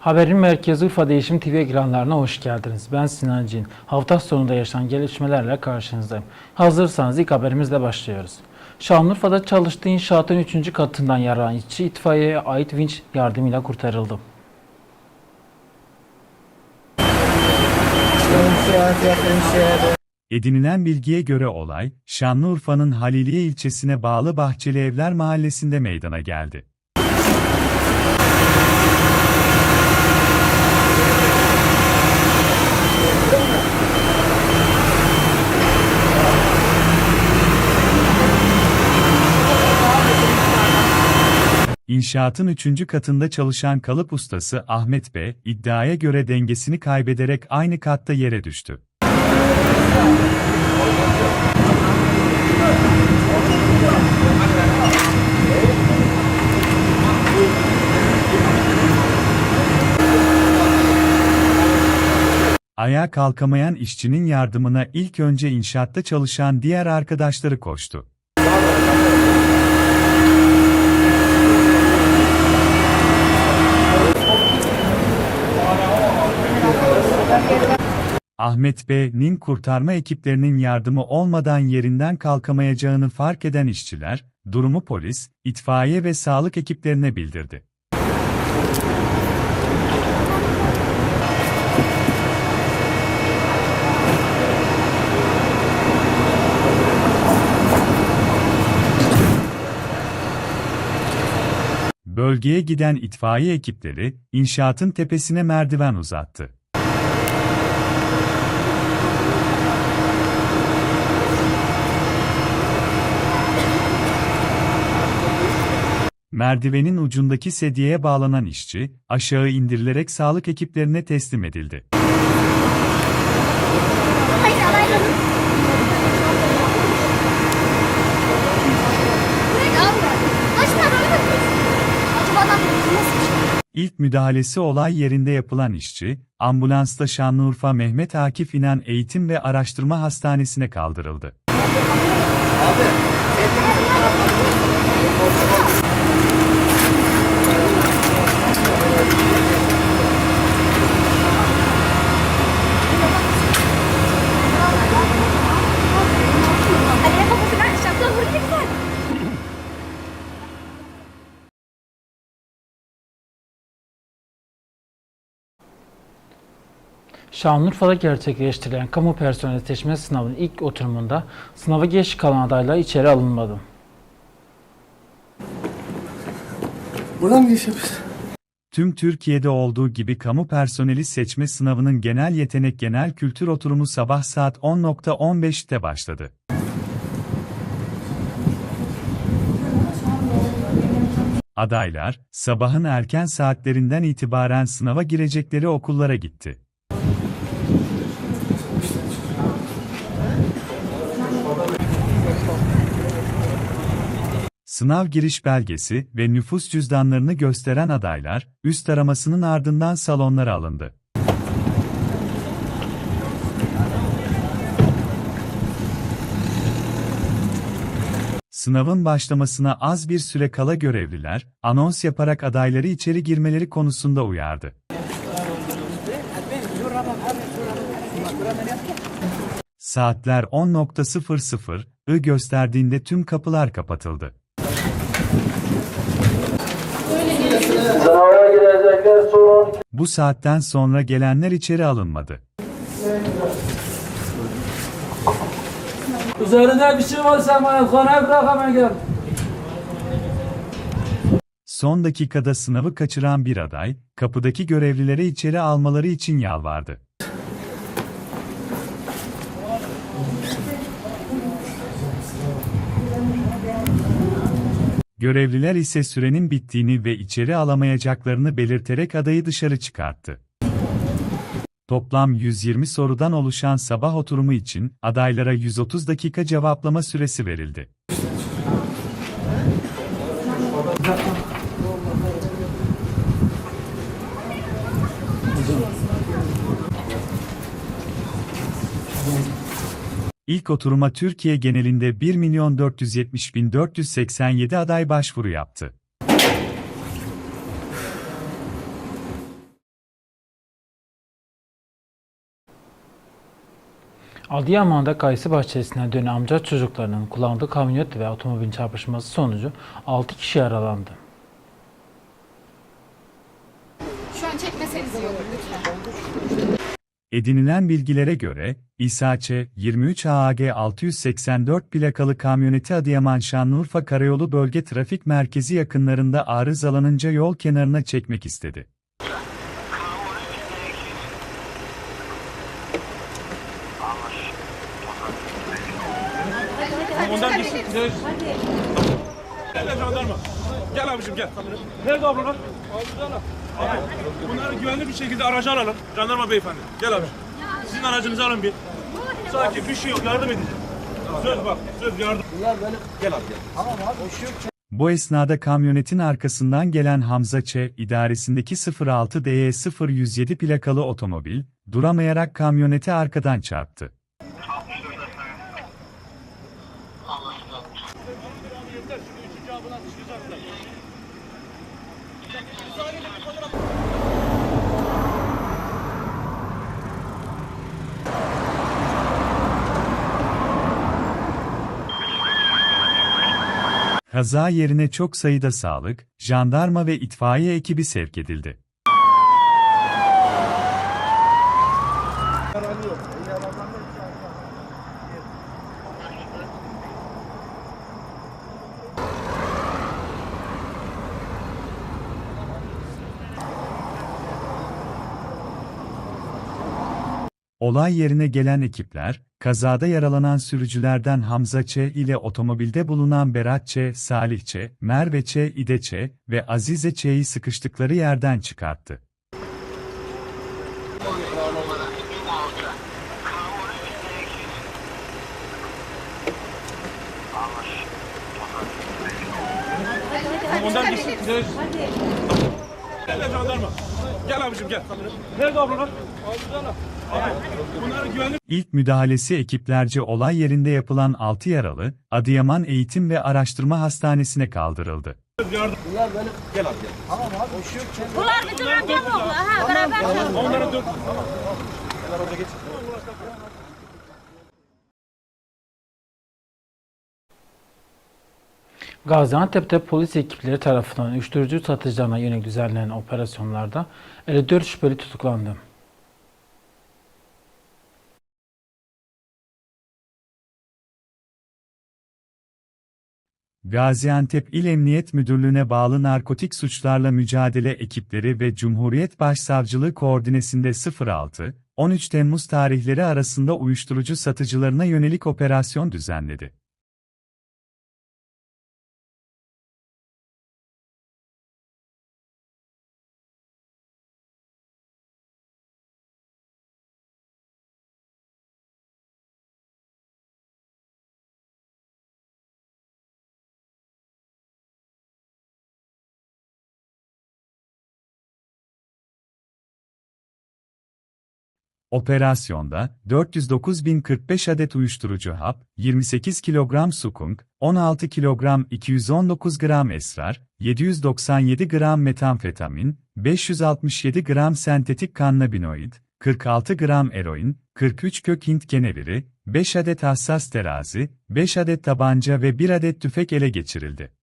Haberin merkezi Urfa Değişim TV ekranlarına hoş geldiniz. Ben Sinan Cin. Hafta sonunda yaşanan gelişmelerle karşınızdayım. Hazırsanız ilk haberimizle başlıyoruz. Şanlıurfa'da çalıştığı inşaatın 3. katından yaralanan işçi itfaiyeye ait vinç yardımıyla kurtarıldı. Edinilen bilgiye göre olay, Şanlıurfa'nın Haliliye ilçesine bağlı Bahçeli Evler mahallesinde meydana geldi. İnşaatın üçüncü katında çalışan kalıp ustası Ahmet B, iddiaya göre dengesini kaybederek aynı katta yere düştü. Ayağa kalkamayan işçinin yardımına ilk önce inşaatta çalışan diğer arkadaşları koştu. Ahmet Bey'nin kurtarma ekiplerinin yardımı olmadan yerinden kalkamayacağını fark eden işçiler, durumu polis, itfaiye ve sağlık ekiplerine bildirdi. Bölgeye giden itfaiye ekipleri, inşaatın tepesine merdiven uzattı. Merdivenin ucundaki sedyeye bağlanan işçi, aşağı indirilerek sağlık ekiplerine teslim edildi. İlk müdahalesi olay yerinde yapılan işçi, ambulansla Şanlıurfa Mehmet Akif İnan Eğitim ve Araştırma Hastanesi'ne kaldırıldı. Aliye Şanlıurfa'da gerçekleştirilen kamu personeli seçme sınavının ilk oturumunda sınava geç kalan adaylar içeri alınmadı. Buradan mı giriş? Tüm Türkiye'de olduğu gibi kamu personeli seçme sınavının genel yetenek genel kültür oturumu sabah saat 10.15'te başladı. Adaylar, sabahın erken saatlerinden itibaren sınava girecekleri okullara gitti. Sınav giriş belgesi ve nüfus cüzdanlarını gösteren adaylar, üst aramasının ardından salonlara alındı. Sınavın başlamasına az bir süre kala görevliler, anons yaparak adayları içeri girmeleri konusunda uyardı. Saatler 10.00'ı gösterdiğinde tüm kapılar kapatıldı. Sınava girecekler son Bu saatten sonra gelenler içeri alınmadı. Üzerinde bir şey varsa konuya bırak hemen gel. Son dakikada sınavı kaçıran bir aday, kapıdaki görevlilere içeri almaları için yalvardı. Görevliler ise sürenin bittiğini ve içeri alamayacaklarını belirterek adayı dışarı çıkarttı. Toplam 120 sorudan oluşan sabah oturumu için adaylara 130 dakika cevaplama süresi verildi. İlk oturuma Türkiye genelinde 1.470.487 aday başvuru yaptı. Adıyaman'da Kayısı bahçesine dönen amca çocuklarının kullandığı kamyonet ve otomobilin çarpışması sonucu 6 kişi yaralandı. Şu an çekmeseniz iyi olur. Edinilen bilgilere göre, İsa Ç. 23 AAG 684 plakalı kamyoneti Adıyaman Şanlıurfa Karayolu Bölge Trafik Merkezi yakınlarında arızalanınca yol kenarına çekmek istedi. Ondan gitsin. Gel. Jandarma. Gel abicim gel. Nerede ablalar? Abi, bunları güvenli bir şekilde araca alalım. Jandarma beyefendi. Gel abi. Sizin aracınızı alın bir. Sakin bir şey yok. Yardım edeceğim. Söz bak. Söz yardım. Gel abi gel. Bu esnada kamyonetin arkasından gelen Hamza Ç. idaresindeki 06 DE 0107 plakalı otomobil, duramayarak kamyoneti arkadan çarptı. Kaza yerine çok sayıda sağlık, jandarma ve itfaiye ekibi sevk edildi. Olay yerine gelen ekipler, kazada yaralanan sürücülerden Hamza Ç. ile otomobilde bulunan Berat Ç., Salih Ç., Merve Ç., İde Ç. ve Azize Ç.'yi sıkıştıkları yerden çıkarttı. Ondan gitsin. Gel. Gel jandarma. Gel abicim gel. Nerede? Abi, güvenli İlk müdahalesi ekiplerce olay yerinde yapılan 6 yaralı, Adıyaman Eğitim ve Araştırma Hastanesi'ne kaldırıldı. yardım. Bunlar bir duran değil mi abla? Ha beraber. Onları dön. Gaziantep'te polis ekipleri tarafından uyuşturucu satıcılarına yönelik düzenlenen operasyonlarda 54 şüpheli tutuklandı. Gaziantep İl Emniyet Müdürlüğü'ne bağlı narkotik suçlarla mücadele ekipleri ve Cumhuriyet Başsavcılığı koordinesinde 06, 13 Temmuz tarihleri arasında uyuşturucu satıcılarına yönelik operasyon düzenledi. Operasyonda 409.045 adet uyuşturucu hap, 28 kilogram sukunk, 16 kilogram 219 gram esrar, 797 gram metamfetamin, 567 gram sentetik kannabinoid, 46 gram eroin, 43 kök Hint keneviri, 5 adet hassas terazi, 5 adet tabanca ve 1 adet tüfek ele geçirildi.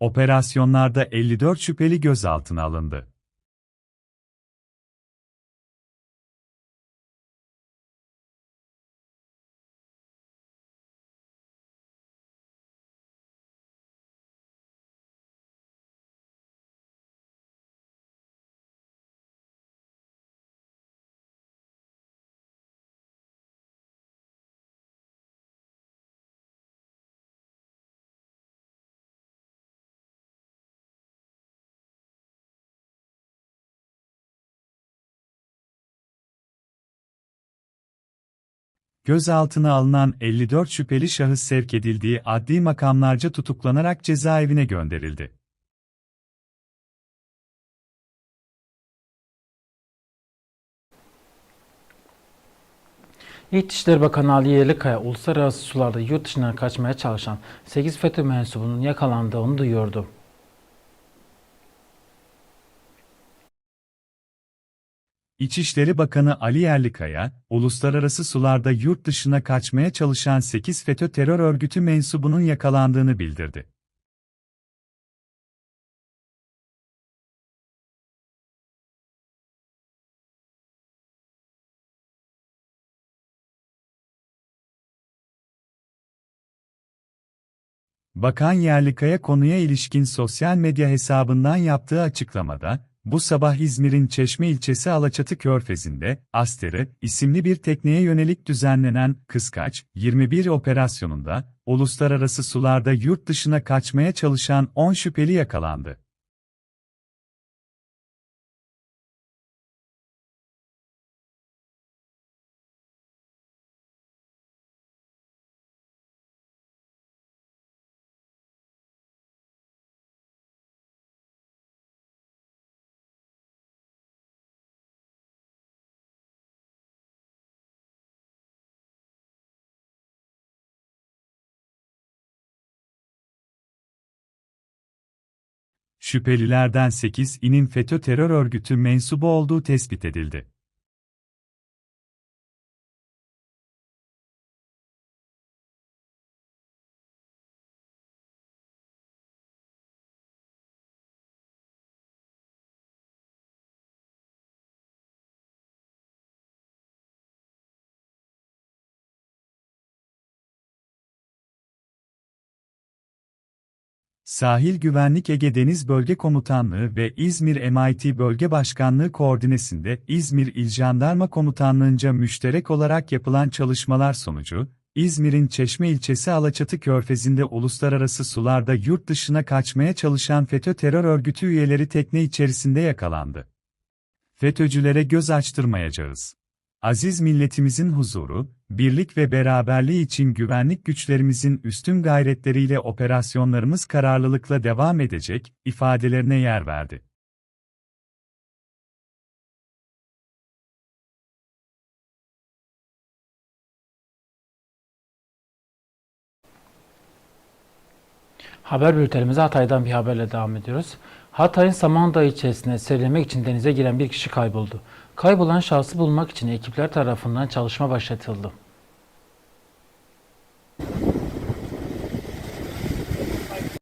Operasyonlarda 54 şüpheli gözaltına alındı. gözaltına alınan 54 şüpheli şahıs sevk edildiği adli makamlarca tutuklanarak cezaevine gönderildi. İçişleri Bakanı Ali Yerlikaya uluslararası sularda yurt dışına kaçmaya çalışan 8 FETÖ mensubunun yakalandığını duyurdu. İçişleri Bakanı Ali Yerlikaya, uluslararası sularda yurt dışına kaçmaya çalışan 8 FETÖ terör örgütü mensubunun yakalandığını bildirdi. Bakan Yerlikaya konuya ilişkin sosyal medya hesabından yaptığı açıklamada, bu sabah İzmir'in Çeşme ilçesi Alaçatı Körfezi'nde, Astere isimli bir tekneye yönelik düzenlenen Kıskaç 21 operasyonunda, uluslararası sularda yurt dışına kaçmaya çalışan 10 şüpheli yakalandı. Şüphelilerden 8'inin FETÖ terör örgütü mensubu olduğu tespit edildi. Sahil Güvenlik Ege Deniz Bölge Komutanlığı ve İzmir MIT Bölge Başkanlığı koordinesinde İzmir İl Jandarma Komutanlığı'nca müşterek olarak yapılan çalışmalar sonucu, İzmir'in Çeşme ilçesi Alaçatı Körfezi'nde uluslararası sularda yurt dışına kaçmaya çalışan FETÖ terör örgütü üyeleri tekne içerisinde yakalandı. FETÖ'cülere göz açtırmayacağız. Aziz milletimizin huzuru, birlik ve beraberliği için güvenlik güçlerimizin üstün gayretleriyle operasyonlarımız kararlılıkla devam edecek, ifadelerine yer verdi. Haber bültenimize Hatay'dan bir haberle devam ediyoruz. Hatay'ın Samandağ ilçesine serinlemek için denize giren bir kişi kayboldu. Kaybolan şahsı bulmak için ekipler tarafından çalışma başlatıldı.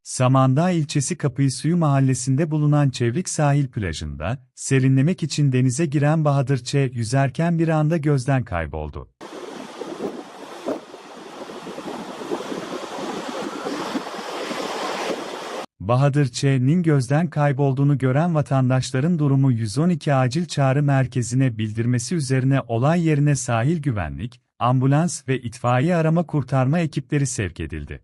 Samandağ ilçesi Kapıysuyu mahallesinde bulunan Çevrik sahil plajında, serinlemek için denize giren Bahadır Ç. yüzerken bir anda gözden kayboldu. Bahadır Ç.'nin gözden kaybolduğunu gören vatandaşların durumu 112 acil çağrı merkezine bildirmesi üzerine olay yerine sahil güvenlik, ambulans ve itfaiye arama kurtarma ekipleri sevk edildi.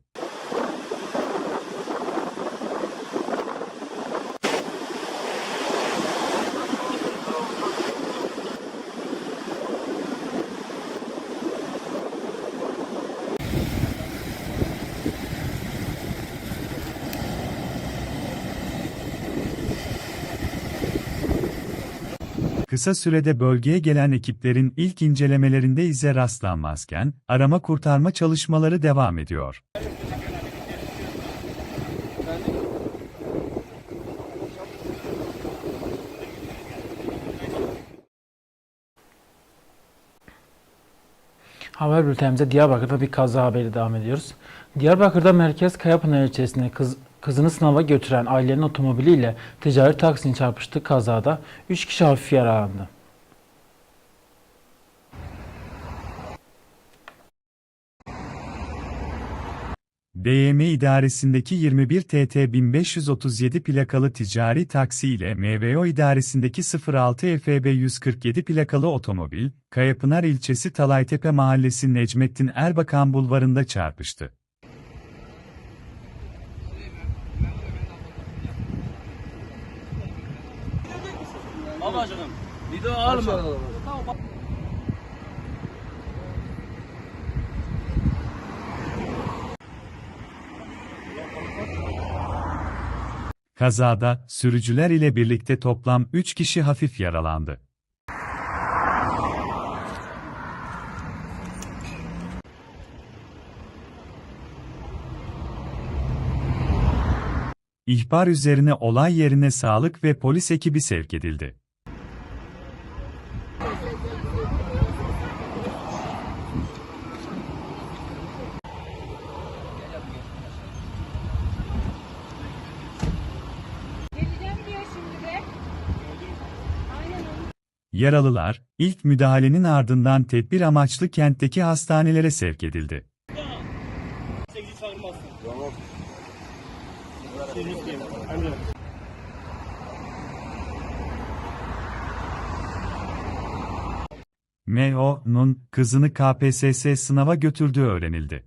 Kısa sürede bölgeye gelen ekiplerin ilk incelemelerinde ize rastlanmazken, arama kurtarma çalışmaları devam ediyor. Haber bültenimize Diyarbakır'da bir kaza haberi devam ediyoruz. Diyarbakır'da Merkez Kayapınar ilçesine kız, kızını sınava götüren ailenin otomobiliyle ticari taksinin çarpıştığı kazada 3 kişi hafif yaralandı. DYM idaresindeki 21 TT 1537 plakalı ticari taksi ile MVO idaresindeki 06 FB 147 plakalı otomobil, Kayapınar ilçesi Talaytepe mahallesi Necmettin Erbakan bulvarında çarpıştı. aşkım. Video alma. Kazada sürücüler ile birlikte toplam 3 kişi hafif yaralandı. İhbar üzerine olay yerine sağlık ve polis ekibi sevk edildi. Yaralılar, ilk müdahalenin ardından tedbir amaçlı kentteki hastanelere sevk edildi. M.O.'nun kızını KPSS sınava götürdüğü öğrenildi.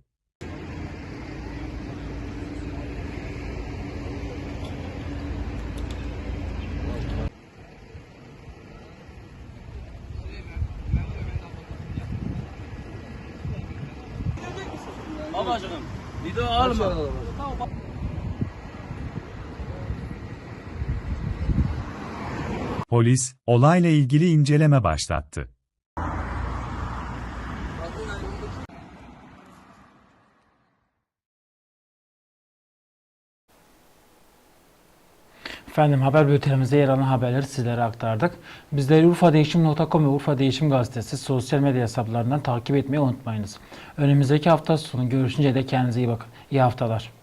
Polis, olayla ilgili inceleme başlattı. Efendim haber bültenimizde yer alan haberleri sizlere aktardık. Bizleri urfadeşim.com ve Urfa Değişim Gazetesi sosyal medya hesaplarından takip etmeyi unutmayınız. Önümüzdeki hafta sonu görüşünce de kendinize iyi bakın. İyi haftalar.